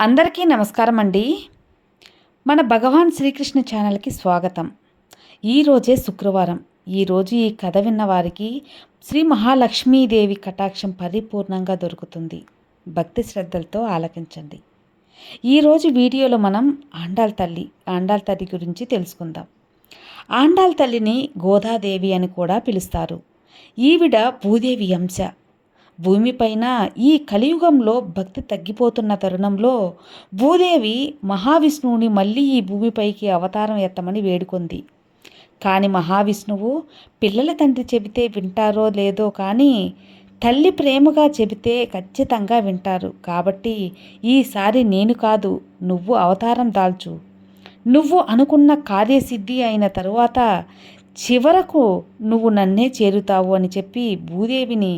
అందరికీ నమస్కారం అండి. మన భగవాన్ శ్రీకృష్ణ ఛానల్కి స్వాగతం. ఈరోజే శుక్రవారం. ఈరోజు ఈ కథ విన్న వారికి శ్రీ మహాలక్ష్మీదేవి కటాక్షం పరిపూర్ణంగా దొరుకుతుంది. భక్తి శ్రద్ధలతో ఆలకించండి. ఈరోజు వీడియోలో మనం ఆండాల్ తల్లి ఆండాల్ తల్లి గురించి తెలుసుకుందాం. ఆండాల్ తల్లిని గోదాదేవి అని కూడా పిలుస్తారు. ఈవిడ భూదేవి అంశ. భూమిపైన ఈ కలియుగంలో భక్తి తగ్గిపోతున్న తరుణంలో భూదేవి మహావిష్ణువుని మళ్ళీ ఈ భూమిపైకి అవతారం ఎత్తమని వేడుకుంది. కానీ మహావిష్ణువు పిల్లల తండ్రి చెబితే వింటారో లేదో కానీ తల్లి ప్రేమగా చెబితే ఖచ్చితంగా వింటారు. కాబట్టి ఈసారి నేను కాదు నువ్వు అవతారం దాల్చు. నువ్వు అనుకున్న కార్యసిద్ధి అయిన తరువాత చివరకు నువ్వు నన్నే చేరుతావు అని చెప్పి భూదేవిని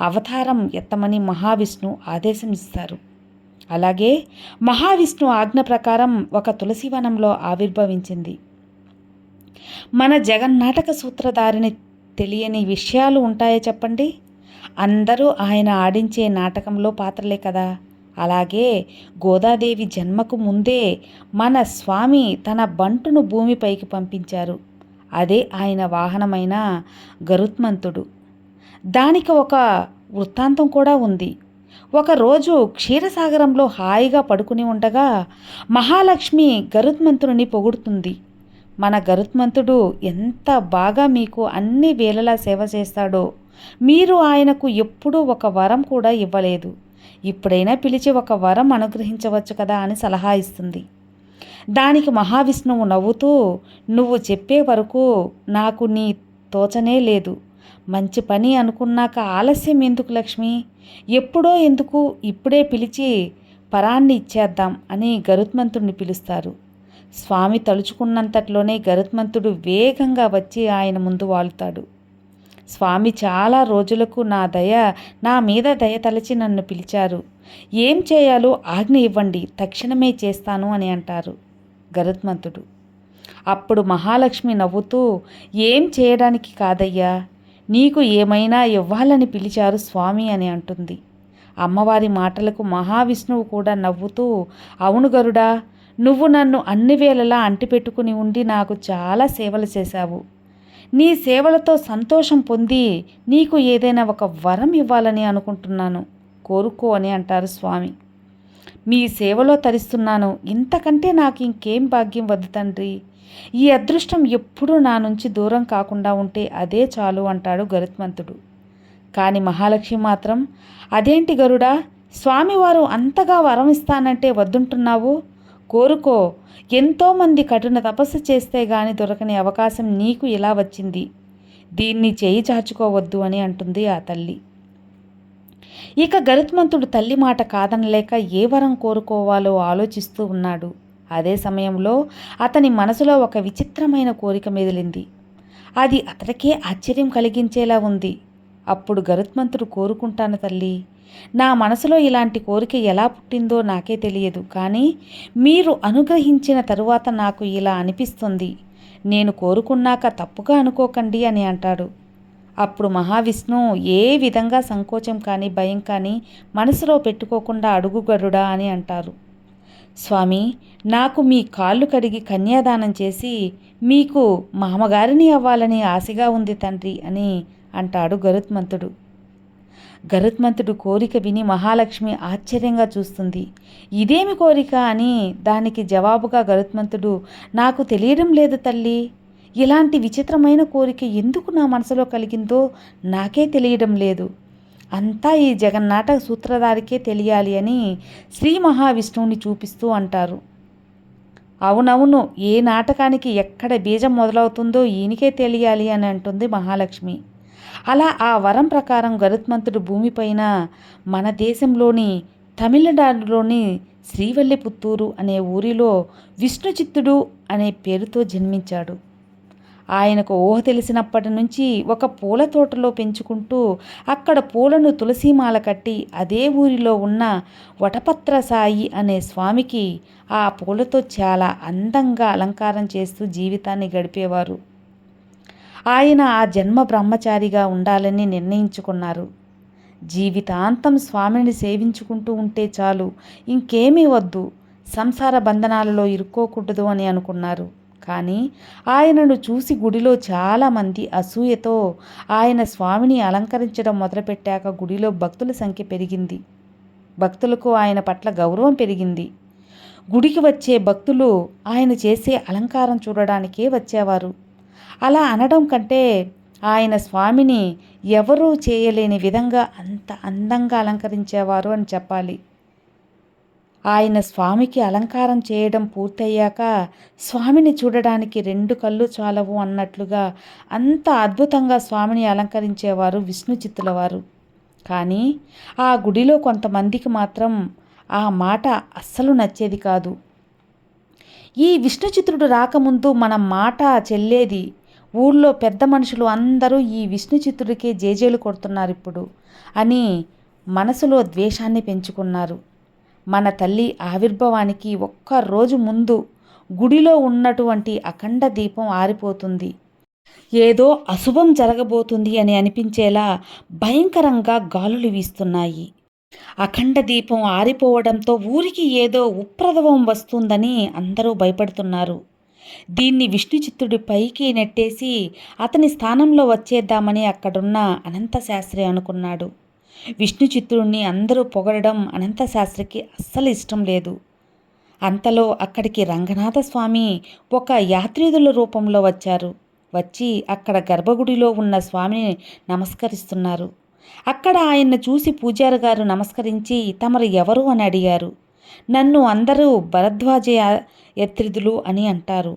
అవతారం ఎత్తమని మహావిష్ణు ఆదేశం ఇస్తారు అలాగే మహావిష్ణు ఆజ్ఞ ప్రకారం ఒక తులసివనంలో ఆవిర్భవించింది. మన జగన్నాటక సూత్రధారిని తెలియని విషయాలు ఉంటాయో చెప్పండి? అందరూ ఆయన ఆడించే నాటకంలో పాత్రలే కదా. అలాగే గోదాదేవి జన్మకు ముందే మన స్వామి తన బంటును భూమిపైకి పంపించారు. అదే ఆయన వాహనమైన గరుత్మంతుడు. దానికి ఒక వృత్తాంతం కూడా ఉంది. ఒకరోజు క్షీరసాగరంలో హాయిగా పడుకుని ఉండగా మహాలక్ష్మి గరుత్మంతుడిని పొగుడుతుంది. మన గరుత్మంతుడు ఎంత బాగా మీకు అన్ని వేళలా సేవ చేస్తాడో మీరు ఆయనకు ఎప్పుడూ ఒక వరం కూడా ఇవ్వలేదు. ఇప్పుడైనా పిలిచి ఒక వరం అనుగ్రహించవచ్చు కదా అని సలహా ఇస్తుంది. దానికి మహావిష్ణువు నవ్వుతూ నువ్వు చెప్పే వరకు నాకు నీ తోచనే లేదు. మంచి పని అనుకున్నాక ఆలస్యం ఎందుకు లక్ష్మి? ఎప్పుడో ఎందుకు ఇప్పుడే పిలిచి పరాన్ని ఇచ్చేద్దాం అని గరుత్మంతుడిని పిలుస్తారు. స్వామి తలుచుకున్నంతట్లోనే గరుత్మంతుడు వేగంగా వచ్చి ఆయన ముందు వాలుతాడు స్వామి చాలా రోజులకు నా దయ నా మీద దయ తలచి నన్ను పిలిచారు. ఏం చేయాలో ఆజ్ఞ ఇవ్వండి తక్షణమే చేస్తాను అని అంటారు గరుత్మంతుడు. అప్పుడు మహాలక్ష్మి నవ్వుతూ ఏం చేయడానికి కాదయ్యా? నీకు ఏమైనా ఇవ్వాలని పిలిచారు స్వామి అని అంటుంది. అమ్మవారి మాటలకు మహావిష్ణువు కూడా నవ్వుతూ అవును గరుడా నువ్వు నన్ను అన్ని వేళలా అంటిపెట్టుకుని ఉండి నాకు చాలా సేవలు చేశావు. నీ సేవలతో సంతోషం పొంది నీకు ఏదైనా ఒక వరం ఇవ్వాలని అనుకుంటున్నాను. కోరుకో అని అంటారు స్వామి. మీ సేవలో తరిస్తున్నాను. ఇంతకంటే నాకు ఇంకేం భాగ్యం వద్దు తండ్రి. ఈ అదృష్టం ఎప్పుడూ నా నుంచి దూరం కాకుండా ఉంటే అదే చాలు అంటాడు గరుత్మంతుడు. కానీ మహాలక్ష్మి మాత్రం అదేంటి గరుడా స్వామివారు అంతగా వరం ఇస్తానంటే వద్దుంటున్నావు? కోరుకో ఎంతోమంది కఠిన తపస్సు చేస్తే గాని దొరకని అవకాశం నీకు ఇలా వచ్చింది. దీన్ని చేయి చాచుకోవద్దు అని అంటుంది ఆ తల్లి. ఇక గరుత్మంతుడు తల్లి మాట కాదనలేక ఏ వరం కోరుకోవాలో ఆలోచిస్తూ ఉన్నాడు. అదే సమయంలో అతని మనసులో ఒక విచిత్రమైన కోరిక మెదిలింది. అది అతడికే ఆశ్చర్యం కలిగించేలా ఉంది. అప్పుడు గరుత్మంతుడు కోరుకుంటాను తల్లి నా మనసులో ఇలాంటి కోరిక ఎలా పుట్టిందో నాకే తెలియదు కానీ మీరు అనుగ్రహించిన తరువాత నాకు ఇలా అనిపిస్తుంది. నేను కోరుకున్నాక తప్పుగా అనుకోకండి అని అంటాడు. అప్పుడు మహావిష్ణు ఏ విధంగా సంకోచం కానీ భయం కానీ మనసులో పెట్టుకోకుండా అడుగుగరుడా అని అంటారు. స్వామి నాకు మీ కాళ్ళు కడిగి కన్యాదానం చేసి మీకు మామగారిని అవ్వాలని ఆశగా ఉంది తండ్రి అని అంటాడు గరుత్మంతుడు. గరుత్మంతుడు కోరిక విని మహాలక్ష్మి ఆశ్చర్యంగా చూస్తుంది. ఇదేమి కోరిక అని దానికి జవాబుగా గరుత్మంతుడు నాకు తెలియడం లేదు తల్లి. ఇలాంటి విచిత్రమైన కోరిక ఎందుకు నా మనసులో కలిగిందో నాకే తెలియడం లేదు. అంతా ఈ జగన్నాటక సూత్రధారికే తెలియాలి అని శ్రీ మహావిష్ణువుని చూపిస్తూ అంటారు. అవునవును ఏ నాటకానికి ఎక్కడ బీజం మొదలవుతుందో ఈయనకే తెలియాలి అని అంటుంది మహాలక్ష్మి. అలా ఆ వరం ప్రకారం గరుత్మంతుడు భూమిపైన మన దేశంలోని తమిళనాడులోని శ్రీవల్లిపుత్తూరు అనే ఊరిలో విష్ణుచిత్తుడు అనే పేరుతో జన్మించాడు. ఆయనకు ఊహ తెలిసినప్పటి నుంచి ఒక పూల తోటలో పెంచుకుంటూ అక్కడ పూలను తులసీమాల కట్టి అదే ఊరిలో ఉన్న వటపత్ర సాయి అనే స్వామికి ఆ పూలతో చాలా అందంగా అలంకారం చేస్తూ జీవితాన్ని గడిపేవారు. ఆయన ఆ జన్మ బ్రహ్మచారిగా ఉండాలని నిర్ణయించుకున్నారు. జీవితాంతం స్వామిని సేవించుకుంటూ ఉంటే చాలు ఇంకేమీ వద్దు సంసార బంధనాలలో ఇరుక్కోకూడదు అని అనుకున్నారు. కానీ ఆయనను చూసి గుడిలో చాలామంది అసూయతో ఆయన స్వామిని అలంకరించడం మొదలుపెట్టాక గుడిలో భక్తుల సంఖ్య పెరిగింది. భక్తులకు ఆయన పట్ల గౌరవం పెరిగింది. గుడికి వచ్చే భక్తులు ఆయన చేసే అలంకారం చూడడానికే వచ్చేవారు. అలా అనడం కంటే ఆయన స్వామిని ఎవరూ చేయలేని విధంగా అంత అందంగా అలంకరించేవారు అని చెప్పాలి. ఆయన స్వామికి అలంకారం చేయడం పూర్తయ్యాక స్వామిని చూడడానికి రెండు కళ్ళు చాలవు అన్నట్లుగా అంత అద్భుతంగా స్వామిని అలంకరించేవారు విష్ణు చిత్తుల వారు కానీ ఆ గుడిలో కొంతమందికి మాత్రం ఆ మాట అస్సలు నచ్చేది కాదు. ఈ విష్ణు చిత్రుడు రాకముందు మన మాట చెల్లేది. ఊళ్ళో పెద్ద మనుషులు అందరూ ఈ విష్ణు చిత్రుడికే జేజేలు కొడుతున్నారు ఇప్పుడు అని మనసులో ద్వేషాన్ని పెంచుకున్నారు. మన తల్లి ఆవిర్భవానికి ఒక్క రోజు ముందు గుడిలో ఉన్నటువంటి అఖండ దీపం ఆరిపోతుంది. ఏదో అశుభం జరగబోతుంది అని అనిపించేలా భయంకరంగా గాలులు వీస్తున్నాయి. అఖండ దీపం ఆరిపోవడంతో ఊరికి ఏదో ఉప్రదవం వస్తుందని అందరూ భయపడుతున్నారు. దీన్ని విష్ణుచిత్తుడి పైకి నెట్టేసి అతని స్థానంలో వచ్చేద్దామని అక్కడున్న అనంతశాస్త్రి అనుకున్నాడు. విష్ణు చిత్తుడిని అందరూ పొగడడం అనంతశాస్త్రికి అస్సలు ఇష్టం లేదు. అంతలో అక్కడికి రంగనాథ స్వామి ఒక యాత్రిదుల రూపంలో వచ్చారు. వచ్చి అక్కడ గర్భగుడిలో ఉన్న స్వామిని నమస్కరిస్తున్నారు. అక్కడ ఆయన్ను చూసి పూజారి గారు నమస్కరించి తమరు ఎవరు? అని అడిగారు. నన్ను అందరూ భరద్వాజ యత్రిదులు అని అంటారు.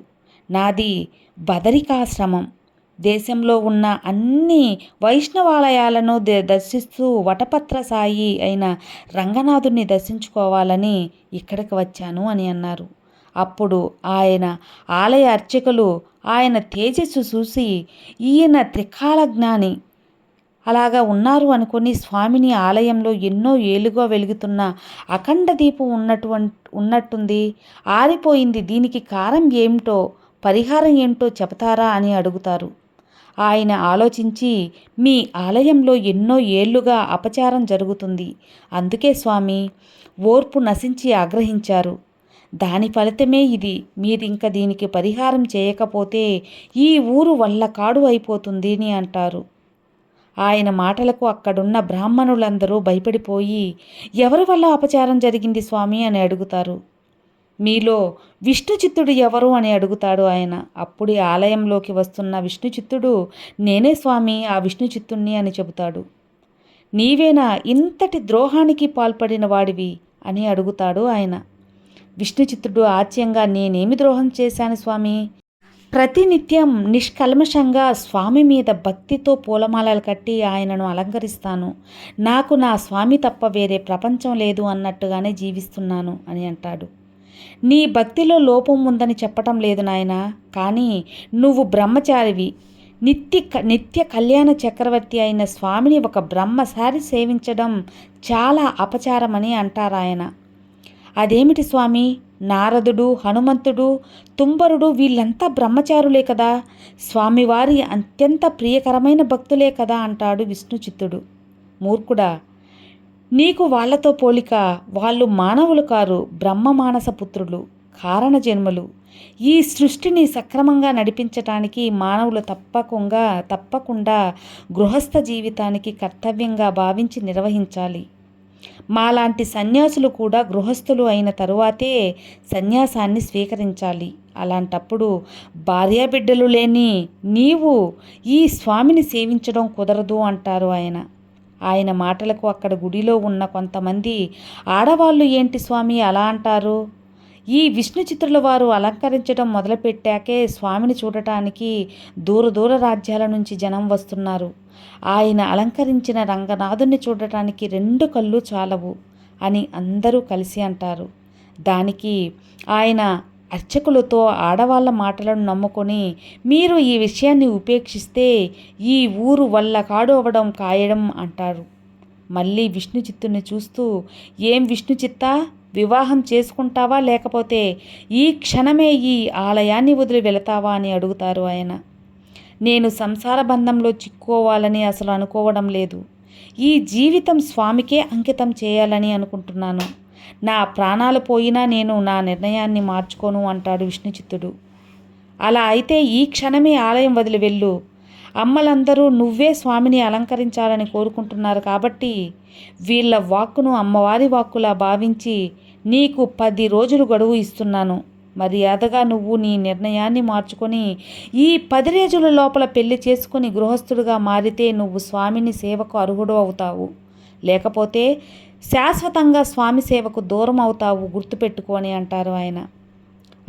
నాది బదరికాశ్రమం. దేశంలో ఉన్న అన్ని వైష్ణవాలయాలను దర్శిస్తూ వటపత్ర సాయి అయిన రంగనాథుని దర్శించుకోవాలని ఇక్కడికి వచ్చాను అని అన్నారు. అప్పుడు ఆయన ఆలయ అర్చకులు ఆయన తేజస్సు చూసి ఈయన త్రికాల జ్ఞాని అలాగా ఉన్నారు అనుకుని స్వామిని ఆలయంలో ఎన్నో ఏలుగా వెలుగుతున్న అఖండ దీపం ఉన్నటువంటి ఉన్నట్టుంది. ఆరిపోయింది. దీనికి కారం ఏమిటో పరిహారం ఏమిటో చెబుతారా అని అడుగుతారు. ఆయన ఆలోచించి మీ ఆలయంలో ఎన్నో ఏళ్ళుగా అపచారం జరుగుతుంది. అందుకే స్వామి ఓర్పు నశించి ఆగ్రహించారు. దాని ఫలితమే ఇది. మీరింక దీనికి పరిహారం చేయకపోతే ఈ ఊరు వల్ల కాడు అయిపోతుంది అని అంటారు. ఆయన మాటలకు అక్కడున్న బ్రాహ్మణులందరూ భయపడిపోయి ఎవరి వల్ల అపచారం జరిగింది స్వామి? అని అడుగుతారు. మీలో విష్ణుచిత్తుడు ఎవరు అని అడుగుతాడు ఆయన. అప్పుడే ఆలయంలోకి వస్తున్న విష్ణుచిత్తుడు నేనే స్వామి ఆ విష్ణుచిత్తుణ్ణి అని చెబుతాడు. నీవేనా ఇంతటి ద్రోహానికి పాల్పడిన వాడివి అని అడుగుతాడు ఆయన. విష్ణుచిత్తుడు ఆచ్యంగా నేనేమి ద్రోహం చేశాను స్వామి? ప్రతినిత్యం నిష్కల్మషంగా స్వామి మీద భక్తితో పూలమాలలు కట్టి ఆయనను అలంకరిస్తాను. నాకు నా స్వామి తప్ప వేరే ప్రపంచం లేదు అన్నట్టుగానే జీవిస్తున్నాను అని అంటాడు. నీ భక్తిలో లోపం ఉందని చెప్పటం లేదు నాయన. కానీ నువ్వు బ్రహ్మచారివి. నిత్య నిత్య కళ్యాణ చక్రవర్తి అయిన స్వామిని ఒక బ్రహ్మసారి సేవించడం చాలా అపచారమని అంటారాయన అదేమిటి స్వామి? నారదుడు హనుమంతుడు తుంబరుడు వీళ్ళంతా బ్రహ్మచారులే కదా. స్వామివారి అత్యంత ప్రియకరమైన భక్తులే కదా అంటాడు విష్ణు చిత్తుడు మూర్ఖుడా నీకు వాళ్ళతో పోలిక వాళ్ళు మానవులు కారు బ్రహ్మ మానస పుత్రులు కారణ జన్మలు. ఈ సృష్టిని సక్రమంగా నడిపించటానికి మానవులు తప్పకుండా తప్పకుండా గృహస్థ జీవితానికి కర్తవ్యంగా భావించి నిర్వహించాలి. మాలాంటి సన్యాసులు కూడా గృహస్థులు అయిన తరువాతే సన్యాసాన్ని స్వీకరించాలి. అలాంటప్పుడు భార్యాబిడ్డలు లేని నీవు ఈ స్వామిని సేవించడం కుదరదు అంటారు ఆయన. ఆయన మాటలకు అక్కడ గుడిలో ఉన్న కొంతమంది ఆడవాళ్ళు ఏంటి స్వామి అలా అంటారు? ఈ విష్ణు చిత్రుల వారు అలంకరించడం మొదలుపెట్టాకే స్వామిని చూడటానికి దూర దూర రాజ్యాల నుంచి జనం వస్తున్నారు. ఆయన అలంకరించిన రంగనాథుని చూడటానికి రెండు కళ్ళు చాలవు అని అందరూ కలిసి అంటారు. దానికి ఆయన అర్చకులతో ఆడవాళ్ళ మాటలను నమ్ముకొని మీరు ఈ విషయాన్ని ఉపేక్షిస్తే ఈ ఊరు వల్ల కాడు అవ్వడం కాయడం అంటారు. మళ్ళీ విష్ణు చిత్తుని చూస్తూ ఏం విష్ణు చిత్త వివాహం చేసుకుంటావా? లేకపోతే ఈ క్షణమే ఈ ఆలయాన్ని వదిలి వెళతావా? అని అడుగుతారు ఆయన. నేను సంసార బంధంలో చిక్కుకోవాలని అసలు అనుకోవడం లేదు. ఈ జీవితం స్వామికే అంకితం చేయాలని అనుకుంటున్నాను. నా ప్రాణాలు పోయినా నేను నా నిర్ణయాన్ని మార్చుకోను అంటాడు విష్ణుచిత్తుడు. అలా అయితే ఈ క్షణమే ఆలయం వదిలి వెళ్ళు. అమ్మలందరూ నువ్వే స్వామిని అలంకరించాలని కోరుకుంటున్నారు కాబట్టి వీళ్ళ వాక్కును అమ్మవారి వాక్కులా భావించి నీకు పది రోజులు గడువు ఇస్తున్నాను. మర్యాదగా నువ్వు నీ నిర్ణయాన్ని మార్చుకొని ఈ పది రోజుల లోపల పెళ్ళి చేసుకుని గృహస్థుడుగా మారితే నువ్వు స్వామిని సేవకు అర్హుడు అవుతావు. లేకపోతే శాశ్వతంగా స్వామి సేవకు దూరం అవుతావు గుర్తుపెట్టుకోని అంటారు ఆయన.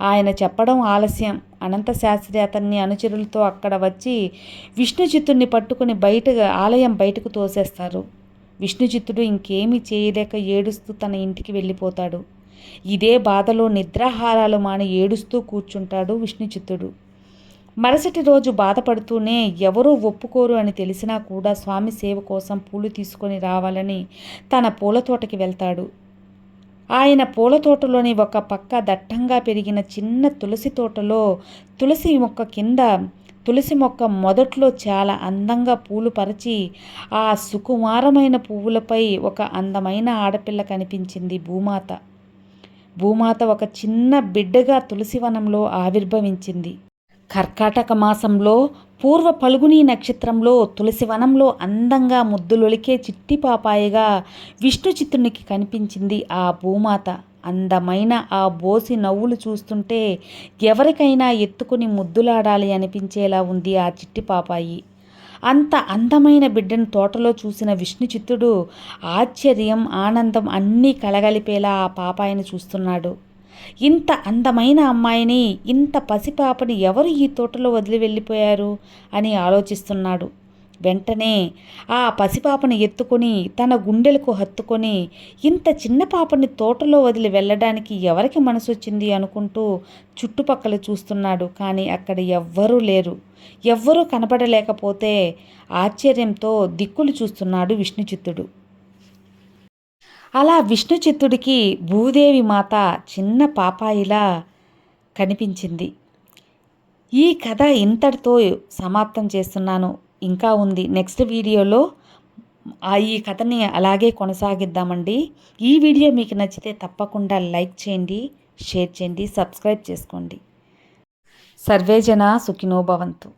ఆయన చెప్పడం ఆలస్యం. అనంత శాస్త్రి అతన్ని అనుచరులతో అక్కడ వచ్చి విష్ణుచిత్తుడిని పట్టుకుని బయట ఆలయం బయటకు తోసేస్తారు. విష్ణుచిత్తుడు ఇంకేమీ చేయలేక ఏడుస్తూ తన ఇంటికి వెళ్ళిపోతాడు. ఇదే బాధలో నిద్రాహారాలు మాని ఏడుస్తూ కూర్చుంటాడు విష్ణుచిత్తుడు మరుసటి రోజు బాధపడుతూనే ఎవరూ ఒప్పుకోరు అని తెలిసినా కూడా స్వామి సేవ కోసం పూలు తీసుకొని రావాలని తన పూల తోటకి వెళ్తాడు. ఆయన పూల తోటలోని ఒక పక్క దట్టంగా పెరిగిన చిన్న తులసి తోటలో తులసి మొక్క కింద తులసి మొక్క మొదట్లో చాలా అందంగా పూలు పరిచి ఆ సుకుమారమైన పువ్వులపై ఒక అందమైన ఆడపిల్ల కనిపించింది భూమాత. భూమాత ఒక చిన్న బిడ్డగా తులసివనంలో ఆవిర్భవించింది. కర్కాటక మాసంలో పూర్వ పలుగుని నక్షత్రంలో తులసివనంలో అందంగా ముద్దులొలికే చిట్టి పాపాయిగా విష్ణు చిత్రునికి కనిపించింది ఆ భూమాత. అందమైన ఆ బోసి నవ్వులు చూస్తుంటే ఎవరికైనా ఎత్తుకుని ముద్దులాడాలి అనిపించేలా ఉంది ఆ చిట్టి పాపాయి. అంత అందమైన బిడ్డను తోటలో చూసిన విష్ణు చిత్తుడు ఆశ్చర్యం ఆనందం అన్నీ కలగలిపేలా ఆ పాపాయిని చూస్తున్నాడు. ఇంత అందమైన అమ్మాయిని ఇంత పసిపాపని ఎవరు ఈ తోటలో వదిలి వెళ్ళిపోయారు? అని ఆలోచిస్తున్నాడు. వెంటనే ఆ పసిపాపని ఎత్తుకొని తన గుండెలకు హత్తుకొని ఇంత చిన్న పాపని తోటలో వదిలి వెళ్ళడానికి ఎవరికి మనసు వచ్చింది అనుకుంటూ చుట్టుపక్కల చూస్తున్నాడు. కానీ అక్కడ ఎవ్వరూ లేరు. ఎవ్వరూ కనపడలేకపోతే ఆశ్చర్యంతో దిక్కులు చూస్తున్నాడు విష్ణుచిత్తుడు. అలా విష్ణుచిత్తుడికి భూదేవి మాత చిన్న పాపాయిలా కనిపించింది. ఈ కథ ఇంతటితో సమాప్తం చేస్తున్నాను. ఇంకా ఉంది. నెక్స్ట్ వీడియోలో ఈ కథని అలాగే కొనసాగిద్దామండి. ఈ వీడియో మీకు నచ్చితే తప్పకుండా లైక్ చేయండి షేర్ చేయండి సబ్స్క్రైబ్ చేసుకోండి. సర్వేజన సుఖినోభవంతు